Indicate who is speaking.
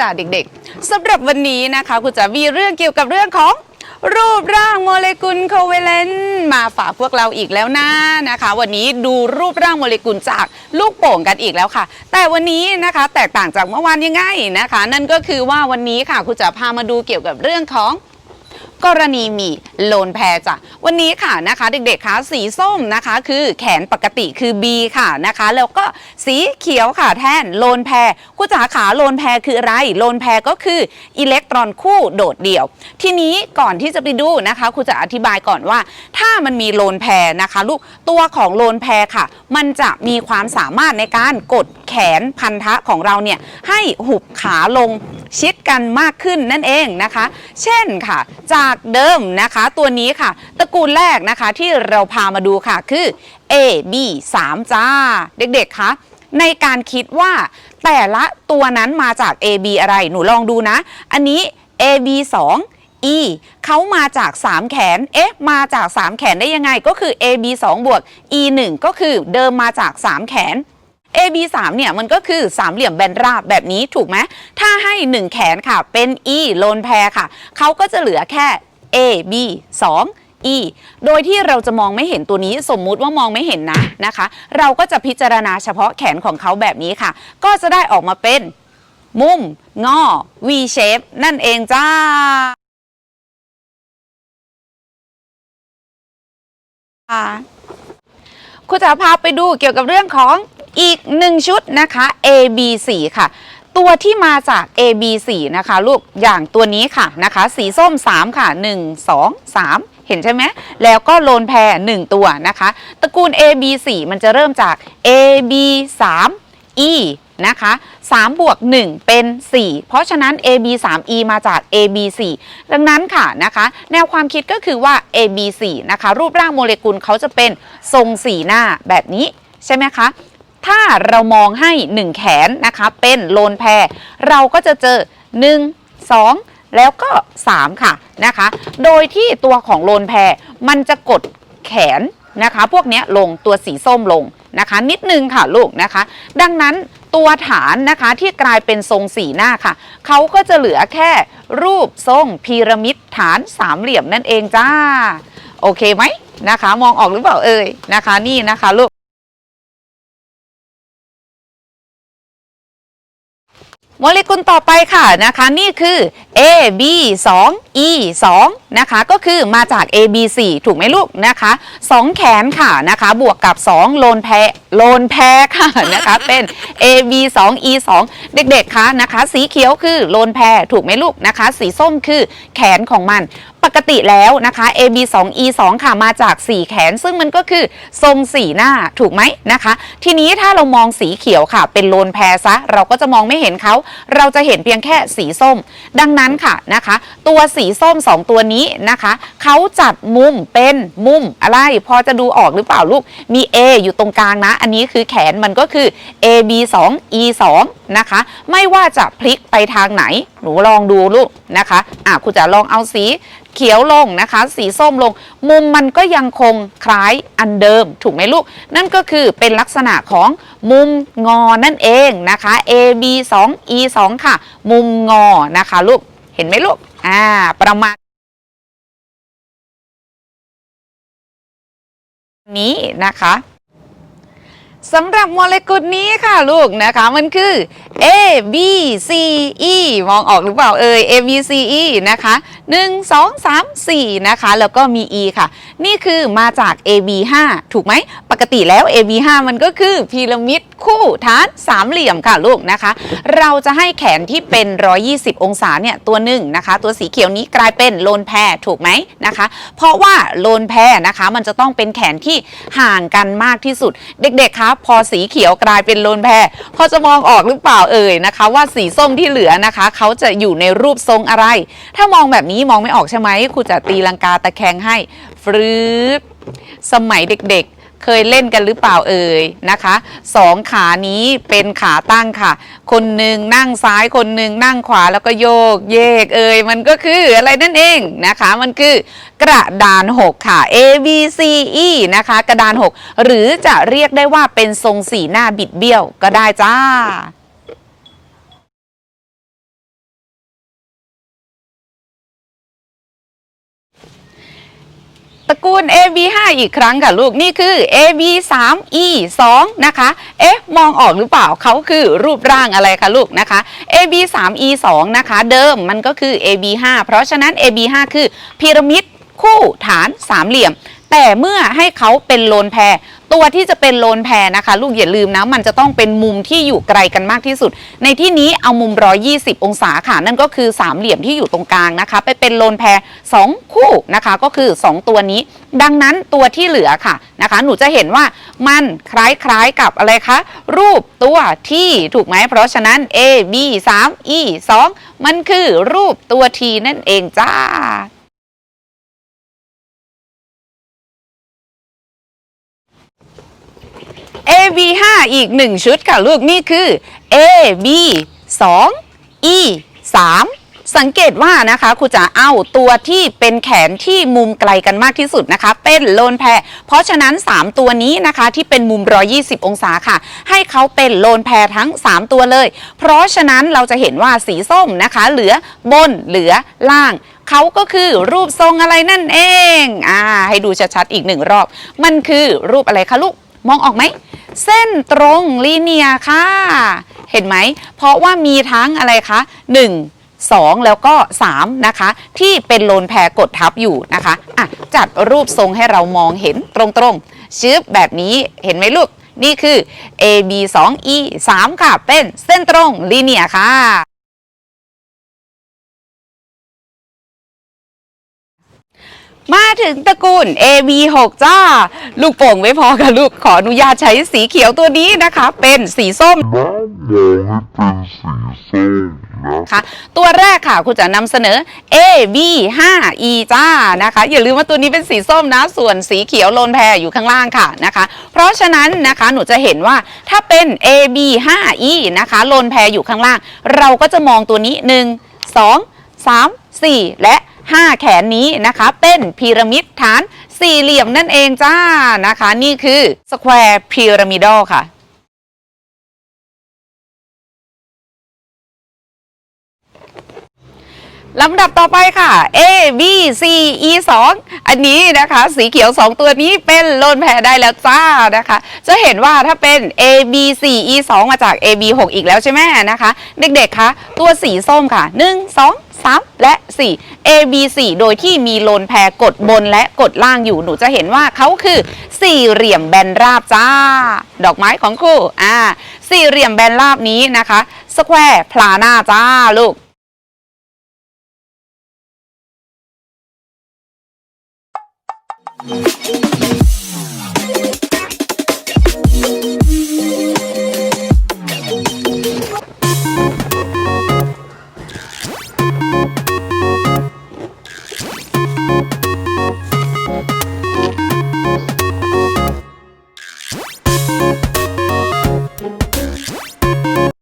Speaker 1: จ้ะเด็กๆสำหรับวันนี้นะคะคุณจะมีเรื่องเกี่ยวกับเรื่องของรูปร่างโมเลกุลโคเวเลนต์มาฝากพวกเราอีกแล้วนะนะคะ วันนี้ดูรูปร่างโมเลกุลจากลูกโป่งกันอีกแล้วค่ะ แต่วันนี้นะคะแตกต่างจากเมื่อวานยังไงนะคะ นั่นก็คือว่าวันนี้ค่ะคุณจะพามาดูเกี่ยวกับเรื่องของ กรณีมีโลนแพรจ้ะวันนี้ค่ะนะคะ เด็กๆคะสีส้มนะคะ คือแขนปกติคือ B ค่ะนะคะ แล้วก็สีเขียวค่ะแทนโลนแพรคุณจ๋าขาโลนแพรคืออะไรโลนแพรก็คืออิเล็กตรอนคู่โดดเดี่ยว ทีนี้ก่อนที่จะไปดูนะคะครูจะอธิบายก่อนว่า ถ้ามันมีโลนแพรนะคะ ลูกตัวของโลนแพรค่ะ มันจะมีความสามารถในการกด แขนพันธะของเราเนี่ยให้หุบขาลงชิดกันมากขึ้นนั่นเองนะคะ เช่นค่ะ จากเดิมนะคะตัวนี้ค่ะ ตระกูลแรกนะคะที่เราพามาดูค่ะคือ A B 3จ้า เด็กๆคะในการคิดว่าแต่ละตัวนั้นมาจาก A B อะไรหนูลองดูนะ อันนี้ A B 2 E เขามาจาก 3 แขน เอ๊ะ มาจาก 3 แขนได้ยังไง ก็คือ A B 2บวก E 1ก็คือเดิมมาจาก 3 แขน AB 3 เนี่ยมันก็คือสามเหลี่ยมแบนราบแบบนี้ถูกไหมถ้าให้ 1 แขนค่ะเป็น E โลนแพรค่ะ เขาก็จะเหลือแค่ AB 2 E โดยที่เราจะมองไม่เห็นตัวนี้สมมุติว่ามองไม่เห็นนะนะคะ เราก็จะพิจารณาเฉพาะแขนของเขาแบบนี้ค่ะ ก็จะได้ออกมาเป็นมุมงอ V shape นั่นเองจ้าคุณจะพาไปดูเกี่ยวกับเรื่องของ อีกหนึ่งชุดนะคะ A B 4 ค่ะ ตัวที่มาจาก A B 4 นะคะ ลูกอย่างตัวนี้ค่ะนะคะ สีส้ม 3 ค่ะ 1 2 3 เห็นใช่ไหมแล้วก็โลนแพร 1 ตัวนะคะ ตระกูล A B 4 มันจะเริ่มจาก A B 3 E นะคะ3บวก 1 เป็น 4 เพราะฉะนั้น AB 3 E มาจาก AB 4ดังนั้นค่ะนะคะ แนวความคิดก็คือว่า AB 4นะคะ รูปร่างโมเลกุลเขาจะเป็นทรงสีหน้าแบบนี้ใช่ไหมคะ ถ้าเรามองให้ 1 แขนนะคะ เป็นโลนแพร เราก็จะเจอ 1 2 แล้วก็ 3 ค่ะนะคะ โดยที่ตัวของโลนแพร มันจะกดแขนนะคะ พวกนี้ลงตัวสีส้มลงนะคะ นิดนึงค่ะลูกนะคะ ดังนั้นตัวฐานนะคะที่กลายเป็นทรงสีหน้าค่ะ เขาก็จะเหลือแค่รูปทรงพีระมิดฐานสามเหลี่ยมนั่นเองจ้า โอเคไหมนะคะ มองออกหรือเปล่าเอ่ยนะคะ นี่นะคะลูก โมเลกุลต่อไปค่ะนะคะนี่คือ A B 2 E 2นะคะก็คือมาจาก A B 4ถูกไหมลูกนะคะ 2 แขนค่ะนะคะบวกกับ 2 โลนแพรโลนแพรค่ะนะคะเป็น A B 2 E 2เด็กๆคะนะคะ สีเขียวคือโลนแพรถูกไหมลูกนะคะ สีส้มคือแขนของมัน ปกติแล้วนะคะ AB 2 E 2ค่ะมาจาก 4 แขน ซึ่งมันก็คือทรงสีหน้าถูกไหมนะคะ ทีนี้ถ้าเรามองสีเขียวค่ะ เป็นโลนแพรซะ เราก็จะมองไม่เห็นเขา เราจะเห็นเพียงแค่สีส้ม ดังนั้นค่ะนะคะ ตัวสีส้ม 2 ตัวนี้นะคะเขาจัดมุมเป็นมุมอะไร พอจะดูออกหรือเปล่าลูกมี A อยู่ตรงกลางนะ อันนี้คือแขนมันก็คือ AB 2 E 2นะคะ ไม่ว่าจะพลิกไปทางไหนหนูลองดูลูกนะคะอะคุณจะลองเอาสีเขียวลงนะคะ สีส้มลง มุมมันก็ยังคงคล้ายอันเดิม ถูกไหมลูก นั่นก็คือเป็นลักษณะของมุมงอนั่นเองนะคะ A B 2 E 2ค่ะ มุมงอนะคะลูก เห็นไหมลูก อ่า ประมาณนี้นะคะ สำหรับโมเลกุลนี้ค่ะลูกนะคะมันคือ A B C E มองออกหรือเปล่าเอ่ย A B C E นะคะ 1 2 3 4 นะคะ แล้วก็มี E ค่ะ นี่คือมาจาก A B 5ถูกไหม ปกติแล้ว A B 5มันก็คือพีระมิดคู่ฐานสามเหลี่ยมค่ะลูกนะคะ เราจะให้แขนที่เป็น 120 องศาเนี่ยตัวหนึ่งนะคะ ตัวสีเขียวนี้กลายเป็นโลนแพรถูกไหมนะคะ เพราะว่าโลนแพรนะคะมันจะต้องเป็นแขนที่ห่างกันมากที่สุด เด็กๆคะพอสีเขียวกลายเป็นโลนแพรพอจะมองออกหรือเปล่าเอ่ยนะคะ ว่าสีส้มที่เหลือนะคะเขาจะอยู่ในรูปทรงอะไร ถ้ามองแบบนี้มองไม่ออกใช่ไหมครูจะตีลังกาตะแคงให้ฟรืดสมัยเด็กๆ เคยเล่นกันหรือเปล่าเอ่ยนะคะสองขานี้เป็นขาตั้งค่ะ คนหนึ่งนั่งซ้ายคนหนึ่งนั่งขวาแล้วก็โยกเยกเอ่ยมันก็คืออะไรนั่นเองนะคะ มันคือกระดาน 6 ค่ะ A B C E นะคะ กระดาน 6 หรือจะเรียกได้ว่าเป็นทรงสีหน้าบิดเบี้ยวก็ได้จ้า กูล AB5 อีกครั้งค่ะลูกนี่คือ AB3E2 นะคะ เอ๊ะ มองออกหรือเปล่าเขาคือรูปร่างอะไรคะลูกนะคะ AB3E2 นะคะ เดิมมันก็คือ AB5 เพราะฉะนั้น AB5 คือพีระมิดคู่ฐานสามเหลี่ยม แต่เมื่อให้เขาเป็นโลนแพร ตัวที่จะเป็นโลนแพรนะคะ ลูกอย่าลืมนะ มันจะต้องเป็นมุมที่อยู่ไกลกันมากที่สุด ในที่นี้เอามุม 120 องศาค่ะ นั่นก็คือสามเหลี่ยมที่อยู่ตรงกลางนะคะ ไปเป็นโลนแพร 2 คู่นะคะ ก็คือ 2 ตัวนี้ ดังนั้นตัวที่เหลือค่ะนะคะ หนูจะเห็นว่ามันคล้ายๆกับอะไรคะ รูปตัวที่ถูกไหมเพราะฉะนั้น A B 3 E 2มันคือรูปตัวทีนั่นเองจ้า AB 5อีก 1 ชุดค่ะลูกนี่คือ AB 2 E 3 สังเกตว่านะคะครูจะเอาตัวที่เป็นแขนที่มุมไกลกันมากที่สุดนะคะ เป็นโลนแพร เพราะฉะนั้น 3 ตัวนี้นะคะที่เป็นมุม 120 องศาค่ะ ให้เขาเป็นโลนแพรทั้ง 3 ตัวเลย เพราะฉะนั้นเราจะเห็นว่าสีส้มนะคะ เหลือบนเหลือล่างเขาก็คือรูปทรงอะไรนั่นเอง อ่า ให้ดูชัดๆอีกหนึ่งรอบ มันคือรูปอะไรคะลูก มองออกไหม เส้นตรงลีเนียค่ะ เห็นไหม เพราะว่ามีทั้งอะไรคะ 1 2 แล้วก็ 3 นะคะ ที่เป็นโลนแพรกดทับอยู่นะคะอะจัดรูปทรงให้เรามองเห็นตรงๆชืบแบบนี้เห็นไหมลูก นี่คือ A B 2 E 3ค่ะ เป็นเส้นตรงลีเนียค่ะ มาถึงตระกูล AB6 จ้า ลูกโป่งไม่พอค่ะลูกขออนุญาตใช้สีเขียวตัวนี้นะคะ เป็นสีส้ม
Speaker 2: น้ำมองให้เป็นสีส้มนะ
Speaker 1: นะคะตัวแรกค่ะคุณจะนำเสนอ A B 5 E จ้านะคะ อย่าลืมว่าตัวนี้เป็นสีส้มนะ ส่วนสีเขียวโลนแพรอยู่ข้างล่างค่ะนะคะ เพราะฉะนั้นนะคะหนูจะเห็นว่าถ้าเป็น A B 5 E นะคะโลนแพรอยู่ข้างล่าง เราก็จะมองตัวนี้ 1 2 3 4 และ 5 แขนนี้นะคะ เป็นพีระมิดฐานสี่เหลี่ยมนั่นเองจ้านะคะ นี่คือ Square Pyramidal ค่ะลำดับต่อไปค่ะ A B C E 2อันนี้นะคะ สีเขียว 2 ตัวนี้เป็นโลนแพรได้แล้วจ้านะคะ จะเห็นว่าถ้าเป็น A B C E 2มาจาก A B 6อีกแล้วใช่ไหมนะคะ เด็กๆคะตัวสีส้มค่ะ 1 2 3 และ 4 A B 4โดยที่มีโลนแพรกดบนและกดล่างอยู่หนูจะเห็นว่าเขาคือสี่เหลี่ยมแบนราบจ้า ดอกไม้ของครูอ่าสี่เหลี่ยมแบนราบนี้นะคะสแควร์พลานาจ้าลูก